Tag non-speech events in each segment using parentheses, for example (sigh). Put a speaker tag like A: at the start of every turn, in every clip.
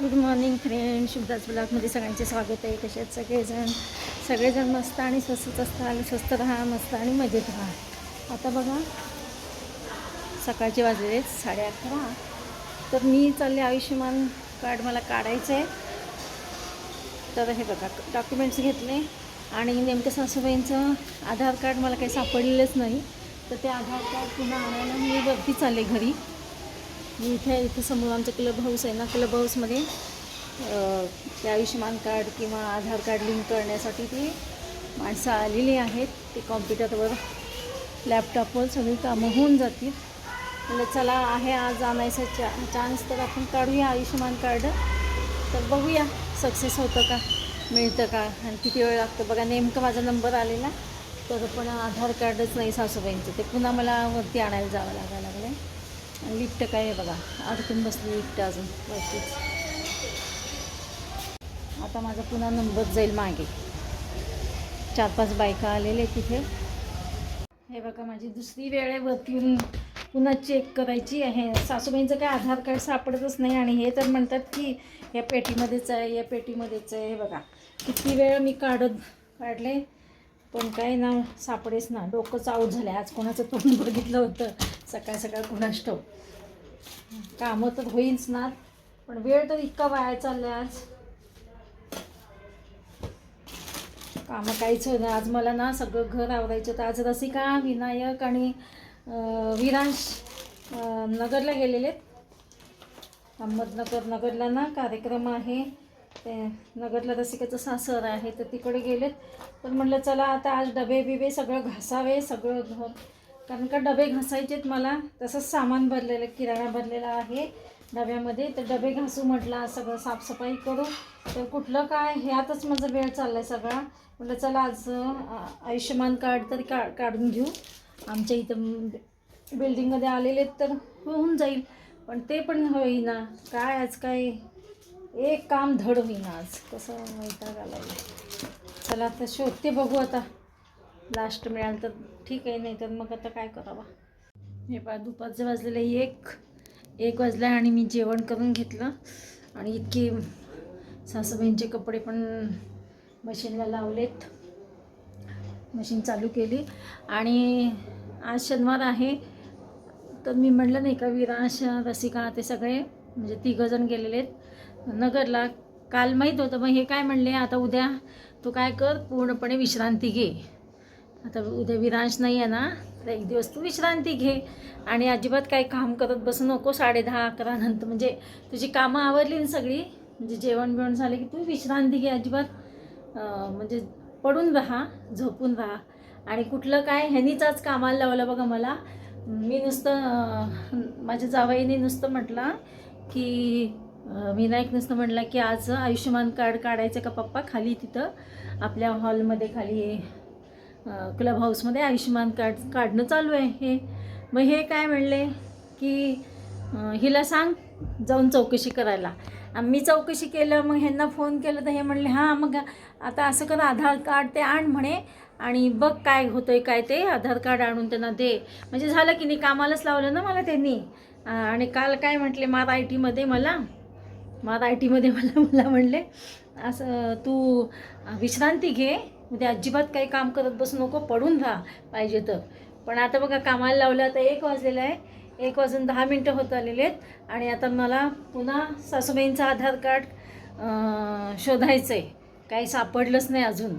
A: Good morning friend शुभदास ब्लॉगमध्ये सगळ्यांचे स्वागत आहे. कसे आहेत सगळेजण? सगळेजण मस्त आणि स्वस्तच आणि स्वस्त राहा मस्त आणि मजेत राहा. आता बघा सकाळचे वाजले साडे अकरा. तर मी चालले आयुष्यमान कार्ड मला काढायचं आहे. तर हे बघा डॉक्युमेंट्स घेतले. आणि नेमकं सासूबाईंचं आधार कार्ड मला काही सापडलेलंच नाही. तर ते आधार कार्ड पुन्हा आणायला मी वरती चालले घरी. मी इथे इथे समोर आमचं क्लब हाऊस आहे ना क्लब हाऊसमध्ये ते आयुष्यमान कार्ड किंवा आधार कार्ड लिंक करण्यासाठी ती माणसं आलेली आहेत. ते कॉम्प्युटरवर लॅपटॉपवर सगळी कामं होऊन जातील. म्हणजे चला आहे आज आणायचा चा चान्स तर आपण काढूया आयुष्यमान कार्ड. तर बघूया सक्सेस होतं का मिळतं का आणि किती वेळ लागतो. बघा नेमकं माझा नंबर आलेला तर पण आधार कार्डच नाही सासूबाईंचं. ते पुन्हा मला वरती आणायला जावं लागायला लागलं आहे आणि लिफ्ट काय आहे बघा. अडकून बसली लिफ्ट अजून वरतीच आता माझा पुन्हा नंबर जाईल मागे. चार पाच बायका आलेले आहेत तिथे. हे बघा माझी दुसरी वेळ आहे वरती येऊन पुन्हा चेक करायची आहे. सासूबाईंचं काय आधार कार्ड सापडतच नाही आणि हे तर म्हणतात की या पेटीमध्येच आहे या पेटीमध्येच आहे. हे बघा किती वेळ मी काढत काढले पण काय ना सापडेच ना. डोकंच आऊट झालं आज कोणाचं तोंड बघितलं होतं. सकाळ सकाळ कुणास कामं तर होईलच ना. पण वेळ तर इतका वाया चालला आज. कामं काहीच होत आज मला ना सगळं घर आवरायचं तर आज रसिका विनायक आणि विरांश नगरला गेलेले आहेत. अहमदनगर नगरला ना कार्यक्रम आहे. ते नगरला रसिकेचं सासर आहे तर तिकडे गेलेत. पण म्हटलं चला आता आज डबे बिबे सगळं घासावे सगळं घर कारण का डबे घासायचेत मला तसंच सामान भरलेलं किराणा भरलेला आहे डब्यामध्ये. तर डबे घासू म्हटलं सगळं साफसफाई करू. तर कुठलं काय ह्यातच माझा वेळ चालला आहे सगळा. म्हटलं चला आज आयुष्यमान कार्ड तरी का काढून घेऊ. आमच्या इथं बिल्डिंगमध्ये आलेले तर होऊन जाईल पण ते पण होईना. काय आज काय एक काम धड होईना आज. कसं वैताग आला चला आता शोधते बघू आता. लास्ट मिळालं तर ठीक आहे नाही तर मग आता काय करावा? हे पा दुपारचे वाजलेले एक. एक वाजला आणि मी जेवण करून घेतलं. आणि इतकी सासूबाईंचे कपडे पण मशीनला लावलेत. मशीन चालू केली. आणि आज शनिवार आहे. तर मी म्हटलं नाही का विराश रसिका ते सगळे म्हणजे तिघंजण गेलेले आहेत. नगरला. काल माहीत होतं मग हे काय म्हणले आता उद्या तू काय कर पूर्णपणे विश्रांती घे. आता उद्या विरांश नाही आहे ना तर एक दिवस तू विश्रांती घे. आणि अजिबात काही काम करत बसू नको साडे दहा अकरा नंतर. म्हणजे तुझी कामं आवरली ना सगळी म्हणजे जेवण बिवण झालं की तू विश्रांती घे अजिबात. म्हणजे पडून राहा झोपून राहा. आणि कुठलं काय ह्यानीचाच आज कामाला लावलं बघा मला. मी नुसतं माझ्या जावईने नुसतं म्हटलं की विनायक नुसतं म्हटलं की आज आयुष्यमान कार्ड काढायचं का पप्पा? खाली तिथं आपल्या हॉलमध्ये खाली. क्लब हाऊसमध्ये आयुष्यमान कार्ड काढणं चालू आहे हे. मग हे काय म्हणले की हिला सांग जाऊन चौकशी करायला. मी चौकशी केलं मग ह्यांना फोन केलं तर हे म्हणले हां मग आता असं कर आधार कार्ड ते आण म्हणे आणि बघ काय होतं आहे काय ते. आधार कार्ड आणून त्यांना दे. म्हणजे झालं की नाही कामालाच लावलं ना मला त्यांनी. आणि काल काय म्हटले मार आय टीमध्ये मला. मार आय टीमध्ये मला मला म्हणले असं तू विश्रांती घे म्हणजे अजिबात काही काम करत बसू नको पडून राहा पाहिजे तर. पण आता बघा कामाला लावलं आता एक वाजलेलं आहे. एक वाजून दहा मिनटं होत आलेले आहेत. आणि आता मला पुन्हा सासूबाईंचं आधार कार्ड शोधायचं आहे काही सापडलंच नाही अजून.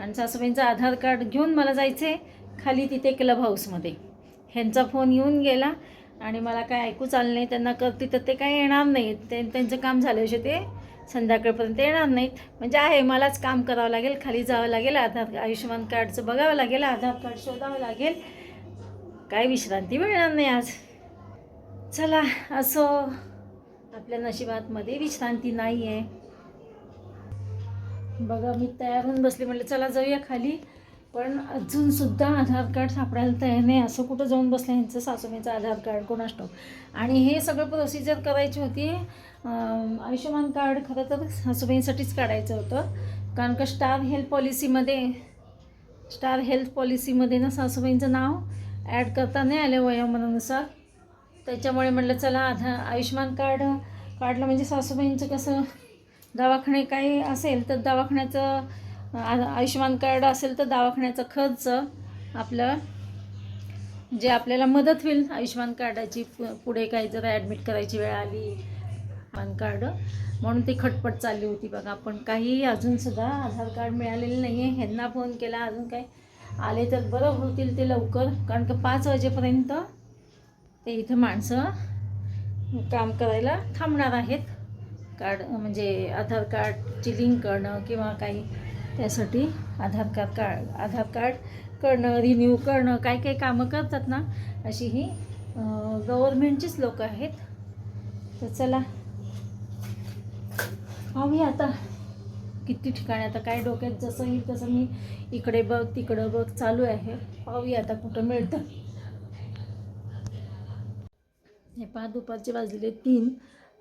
A: आणि सासूबाईंचं आधार कार्ड घेऊन मला जायचं आहे खाली तिथे क्लब हाऊसमध्ये. ह्यांचा फोन येऊन गेला आणि मला काय ऐकूच आलं नाही. त्यांना करते तर ते काही येणार नाहीत. ते त्यांचं काम झाल्याशिवाय ते संध्याकाळपर्यंत येणार नाहीत. म्हणजे आहे मलाच काम करावं लागेल खाली जावं लागेल आधार आयुष्यमान कार्डचं बघावं लागेल आधार कार्ड शोधावं लागेल. काय विश्रांती मिळणार नाही आज. चला असो. आपल्या नशिबातमध्ये विश्रांती नाही आहे बघा मी तयार होऊन बसले म्हटलं चला जाऊया खाली. पण अजूनसुद्धा आधार कार्ड सापडायला तयार नाही. असं कुठं जाऊन बसलं? यांचं सासूबाईचं आधार कार्ड कोणास असतो आणि हे सगळं प्रोसिजर करायची होती. आयुष्यमान कार्ड खरं तर सासूबाईंसाठीच काढायचं होतं. कारण का स्टार हेल्थ पॉलिसीमध्ये स्टार हेल्थ पॉलिसीमध्ये ना सासूबाईंचं नाव ॲड करता नाही आलं वयोमानानुसार. त्याच्यामुळे म्हटलं चला आधा आयुष्यमान कार्ड काढलं म्हणजे सासूबाईंचं कसं दवाखाने काही असेल तर दवाखान्याचं आयुष्यमान कार्ड असेल तर दवाखान्याचा खर्च आपलं जे आपल्याला मदत होईल आयुष्यमान कार्डाची पु- पुढे काही जर ॲडमिट करायची वेळ आली पॅन कार्ड. म्हणून ती खटपट चालली होती बघा. पण काही अजूनसुद्धा आधार कार्ड मिळालेलं नाही आहे ह्यांना फोन केला अजून काय? आले तर बरं होतील ते लवकर. कारण का पाच वाजेपर्यंत ते इथं माणसं काम करायला थांबणार आहेत. कार्ड म्हणजे आधार कार्डची लिंक करणं किंवा काही त्यासाठी Aadhaar card card Aadhaar card करणं रिन्यू करणं काय काही कामं करतात ना अशी ही गव्हर्मेंटचीच लोकं आहेत. तर चला पाहूया आता किती ठिकाणी आता काय डोक्यात जसं येईल तसं मी इकडे बघ तिकडं बघ चालू आहे. पाहूया आता कुठं मिळतं? हे पहा दुपारचे वाजलेले तीन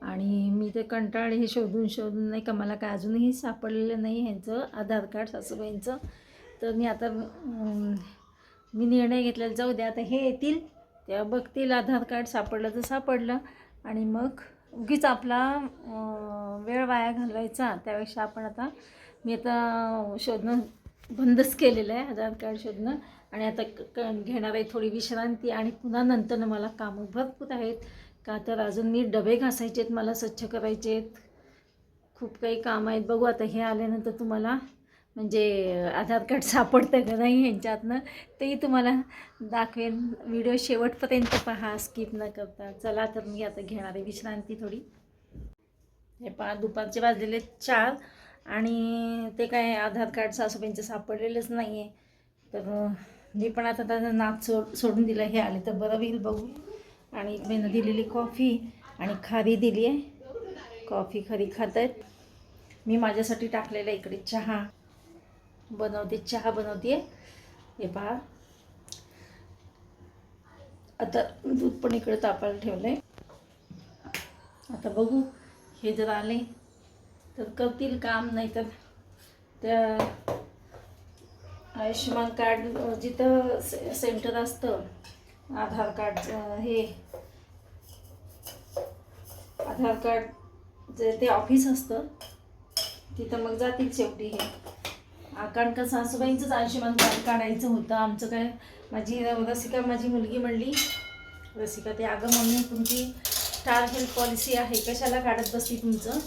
A: आणि मी ते कंटाळे हे शोधून शोधून नाही का मला काय अजूनही सापडलेलं नाही ह्यांचं आधार कार्ड सासूबाईंचं. तर मी आता मी निर्णय घेतलेला जाऊ द्या आता हे येतील तेव्हा बघतील आधार कार्ड सापडलं तर सापडलं आणि मग उगीच आपला वेळ वाया घालवायचा. त्यापेक्षा आपण आता मी आता शोधणं बंदच केलेलं आहे आधार कार्ड शोधणं. आणि आता क- क- घेणार आहे थोडी विश्रांती आणि पुन्हा नंतर मला कामं भरपूर आहेत. का तर अजून मी डबे घासायचे आहेत मला स्वच्छ करायचे आहेत खूप काही काम आहेत. बघू आता हे आल्यानंतर तुम्हाला म्हणजे आधार कार्ड सापडतं का नाही ह्यांच्यातनं तेही तुम्हाला दाखवेन. व्हिडिओ शेवटपर्यंत पहा स्किप न करता. चला तर मी आता घेणार आहे विश्रांती थोडी. हे पहा दुपारचे वाजलेले चार आणि ते काय आधार कार्ड सासूबाईंचं सापडलेलंच नाही आहे तर मी पण आता त्याचं नाक सोड सोडून दिलं. हे आले तर बरं होईल बघू. आणि मी दिलेली कॉफी आणि खारी दिली आहे कॉफी खरी खात आहेत मी माझ्यासाठी टाकलेलं इकडे चहा. बनवते चहा बनवते. हे पहा. आता दूध पण इकडे तापायला ठेवलं आहे आता बघू हे जर आले तर करतील काम नाही तर त्या आयुष्यमान कार्ड जिथं से सेंटर असतं आधार कार्ड हे आधार कार्ड जे ते ऑफिस असतं तिथं मग जातील शेवटी हे. कारण का सासूबाईंचंच आयुष्यमान कार्ड काढायचं होतं. आमचं काय माझी रसिका माझी मुलगी म्हणली रसिका ते अगं मम्मी तुमची स्टार हेल्थ पॉलिसी आहे. कशाला काढत बसली तुमचं?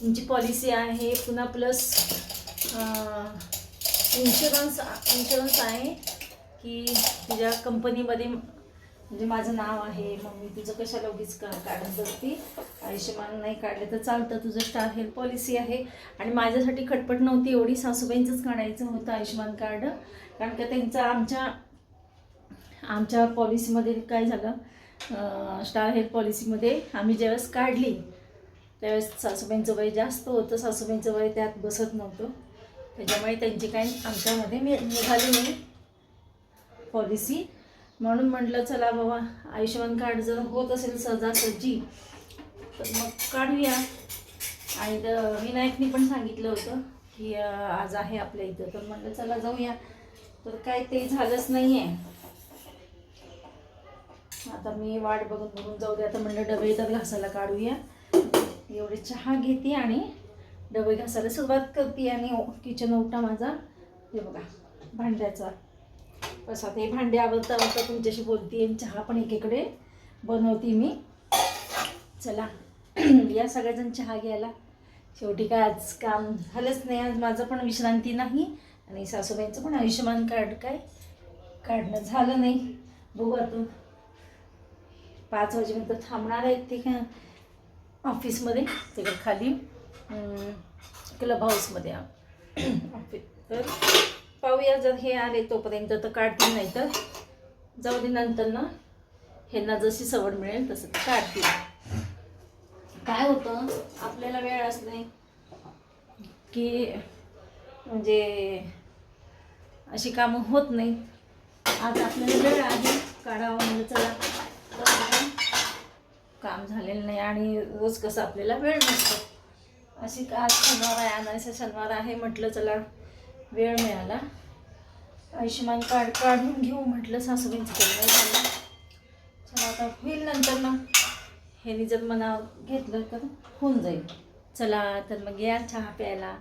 A: तुमची पॉलिसी आहे पुन्हा प्लस इन्शुरन्स इन्शुरन्स आहे की तुझ्या कंपनीमध्ये म्हणजे माझं नाव आहे मम्मी तुझं कशाला उगीच का काढत बसती आयुष्यमान नाही काढले तर चालतं तुझं स्टार हेल्थ पॉलिसी आहे. आणि माझ्यासाठी खटपट नव्हती एवढी सासूबाईंचंच काढायचं होतं आयुष्यमान कार्ड. कारण का त्यांचं आमच्या आमच्या पॉलिसीमध्ये काय झालं? स्टार हेल्थ पॉलिसीमध्ये आम्ही ज्यावेळेस काढली त्यावेळेस सासूबाईंचं वय जास्त होतं. सासूबाईंचं वय त्यात बसत नव्हतं. त्याच्यामुळे त्यांची काही आमच्यामध्ये मी निघाली नाही. पॉलिसी म्हणून म्हटलं चला बाबा आयुष्यमान कार्ड जर होत असेल सहजासहजी तर मग काढूया. आणि तर विनायकनी पण सांगितलं होतं की आज आहे आपल्या इथं. तर म्हटलं चला जाऊया. तर काय ते झालंच नाही आहे आता मी वाट बघून बघून जाऊ दे. आता म्हणलं डबे तर घासायला काढूया. एवढे चहा घेते आणि डबे घासायला सुरुवात करते आणि ओ- किचन ओटा माझा. हे बघा भांड्याचा. बस ते भांडे आवडता आवडता तुमच्याशी बोलते आणि चहा पण एकीकडे बनवते मी. चला या सगळ्याजण चहा घ्यायला. शेवटी काय आज काम झालंच नाही आज माझं पण विश्रांती नाही आणि सासूबाईंचं पण आयुष्यमान कार्ड काय काढणं झालं नाही. बघू आता. पाच वाजेपर्यंत थांबणार आहेत ते का ऑफिसमध्ये तिकडे खाली क्लब हाऊसमध्ये. (coughs) ऑफिस तर पाहूया जर हे आले तोपर्यंत तर काढतील नाही तर. जाऊ दे नंतर ना. ह्यांना जशी सवड मिळेल तसं ते काढतील. काय होतं? आपल्याला वेळ असणे की म्हणजे अशी कामं होत नाही. आज आपल्याला वेळ आहे. काढावं म्हणजे चला. काम झालेलं नाही आणि रोज कसं आपल्याला वेळ नसतो. अशी का आज शनिवार आहे आणायचा शनिवार आहे म्हटलं चला. वेळ मिळाला. आयुष्यमान कार्ड काढून घेऊ म्हटलं सासूबाईंचं नाही झालं. चला आता होईल नंतर ना. ह्यानी जर मना घेतलं तर होऊन जाईल. चला तर मग या चहा प्यायला.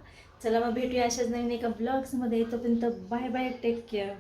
A: चला मग भेटूया अशाच नवीन एका ब्लॉग्समध्ये तोपर्यंत बाय बाय टेक केअर